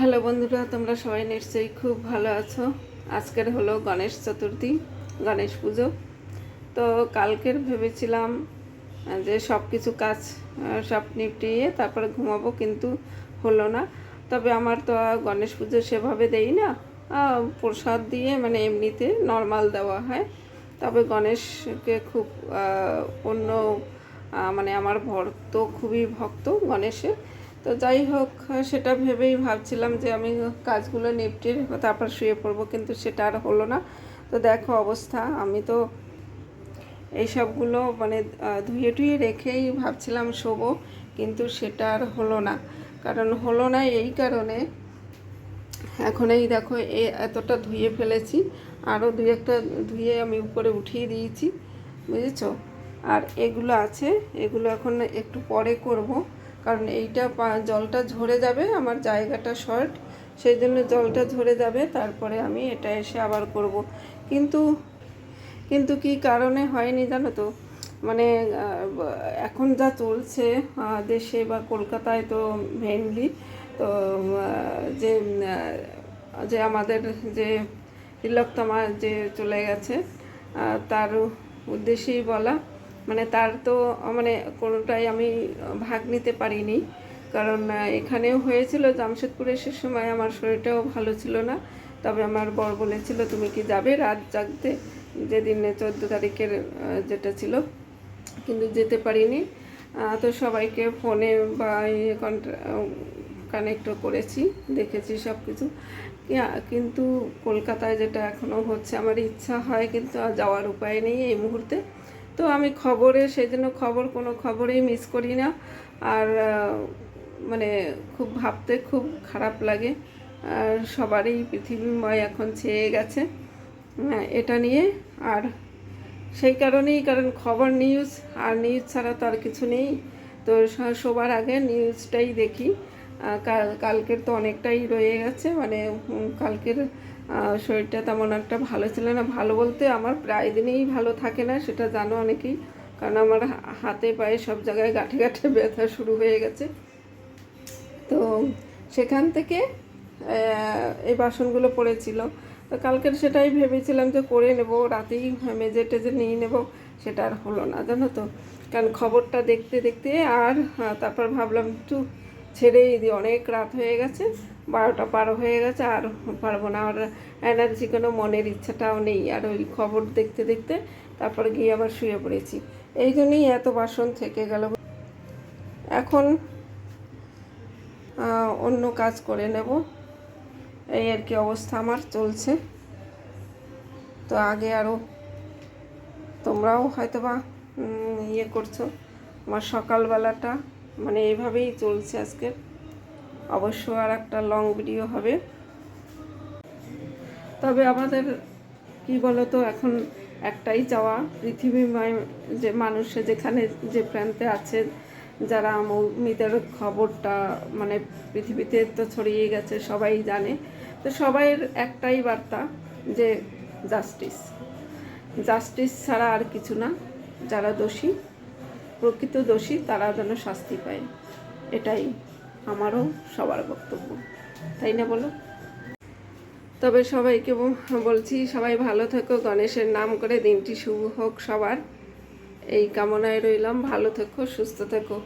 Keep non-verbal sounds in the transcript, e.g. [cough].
Hello বন্ধুরা, তোমরা সবাই নিশ্চয়ই খুব ভালো আছো। আজকের হলো গণেশ চতুর্থী, গণেশ পুজো। তো কালকের ভেবেছিলাম যে সব কিছু কাজ সব নিপটিয়ে তারপরে ঘুমাবো, কিন্তু হলো না। তবে আমার তো গণেশ পুজো সেভাবে দেই না। প্রসাদ দিয়ে মানে এমনিতে নর্মাল দেওয়া হয়। তবে গণেশকে খুব অন্য মানে আমার ভক্ত, খুবই ভক্ত গণেশের। তো যাই হোক, সেটা ভেবেই ভাবছিলাম যে আমি কাজগুলো নিপটে তারপর শুয়ে পড়ব, কিন্তু সেটা আর হলো না। তো দেখো অবস্থা, আমি তো এইসবগুলো মানে ধুয়ে টুয়ে রেখেই ভাবছিলাম শোবো, কিন্তু সেটা আর হলো না। কারণ হলো না এই কারণে এখন এই দেখো, এ এতটা ধুয়ে ফেলেছি আরও দুই একটা ধুয়ে আমি উপরে উঠিয়ে দিয়েছি, বুঝেছ? আর এগুলো আছে, এগুলো এখন একটু পরে করব। কারণ এইটা জলটা ঝরে যাবে, আমার জায়গাটা শর্ট, সেই জন্য জলটা ঝরে যাবে, তারপরে আমি এটা এসে আবার করব। কিন্তু কিন্তু কি কারণে হয়নি জানো তো? মানে এখন যা চলছে দেশে বা কলকাতায় তো মেনলি তো যে যে আমাদের যে তিলকতমা যে চলে গেছে তার উদ্দেশ্যেই বলা মানে তার তো মানে কোনোটাই আমি ভাগ নিতে পারিনি। কারণ এখানেও হয়েছিল জামশেদপুরে সে সময় আমার শরীরটাও ভালো ছিল না। তবে আমার বর বলেছিল, তুমি কি যাবে রাত জাগতে? যেদিন চোদ্দ তারিখের যেটা ছিল। কিন্তু যেতে পারিনি। তো সবাইকে ফোনে বা ইয়ে কানেক্টও করেছি, দেখেছি সব কিছু কিন্তু কলকাতায় যেটা এখনও হচ্ছে, আমার ইচ্ছা হয় কিন্তু যাওয়ার উপায় নেই এই মুহূর্তে। তো আমি খবরে সেই জন্য খবর কোনো খবরেই মিস করি না। আর মানে খুব ভাবতে খুব খারাপ লাগে। আর সবারই পৃথিবীময় এখন ছেয়ে গেছে। হ্যাঁ, এটা নিয়ে। আর সেই কারণেই কারণ খবর নিউজ আর নিউজ ছাড়া তো আর কিছু নেই। তো সবার আগে নিউজটাই দেখি। কাল কালকের তো অনেকটাই রয়ে গেছে। মানে কালকের শরীরটা তেমন একটা ভালো ছিল না। ভালো বলতে আমার প্রায় দিনেই ভালো থাকে না, সেটা জানো অনেকেই। কারণ আমার হাতে পায়ে সব জায়গায় গাঁঠে গাঁঠে [laughs] ব্যথা শুরু হয়ে গেছে। তো সেখান থেকে এই বাসনগুলো পড়েছিল। তো কালকের সেটাই ভেবেছিলাম যে করে নেব, রাতেই মেজে টেজে নিয়ে নেব, সেটা আর হলো না, জানো তো। কারণ খবরটা দেখতে দেখতে আর তারপর ভাবলাম, একটু ছেড়েই দিই অনেক রাত হয়ে গেছে, বারোটা পার হয়ে গেছে, আর পারব না, আর এনার্জি কোনো মনের ইচ্ছাটাও নেই, আর ওই খবর দেখতে দেখতে তারপর গিয়ে আবার শুয়ে পড়েছি। এই জন্যই এত বাসন থেকে গেল। এখন অন্য কাজ করে নেব। এই আর কি অবস্থা আমার, চলছে। তো আগে আরও তোমরাও হয়তো বা ইয়ে করছ। আমার সকালবেলাটা মানে এইভাবেই চলছে আজকে। অবশ্য আর একটা লং ভিডিও হবে। তবে আমাদের, কি বলতো, এখন একটাই চাওয়া পৃথিবীময় যে মানুষে যেখানে যে প্রান্তে আছে, যারা মৌমিতার খবরটা মানে পৃথিবীতে তো ছড়িয়ে গেছে, সবাই জানে। তো সবাইয়ের একটাই বার্তা যে জাস্টিস জাস্টিস ছাড়া আর কিছু না, যারা দোষী প্রকৃত দোষী তারা যেন শাস্তি পায়। এটাই আমারও সবার বক্তব্য। তাই না বলো? তবে সবাইকে বলছি, সবাই ভালো থেকো, গণেশের নাম করে দিনটি শুভ হোক সবার। এই কামনায় রইলাম। ভালো থেকো, সুস্থ থেকো।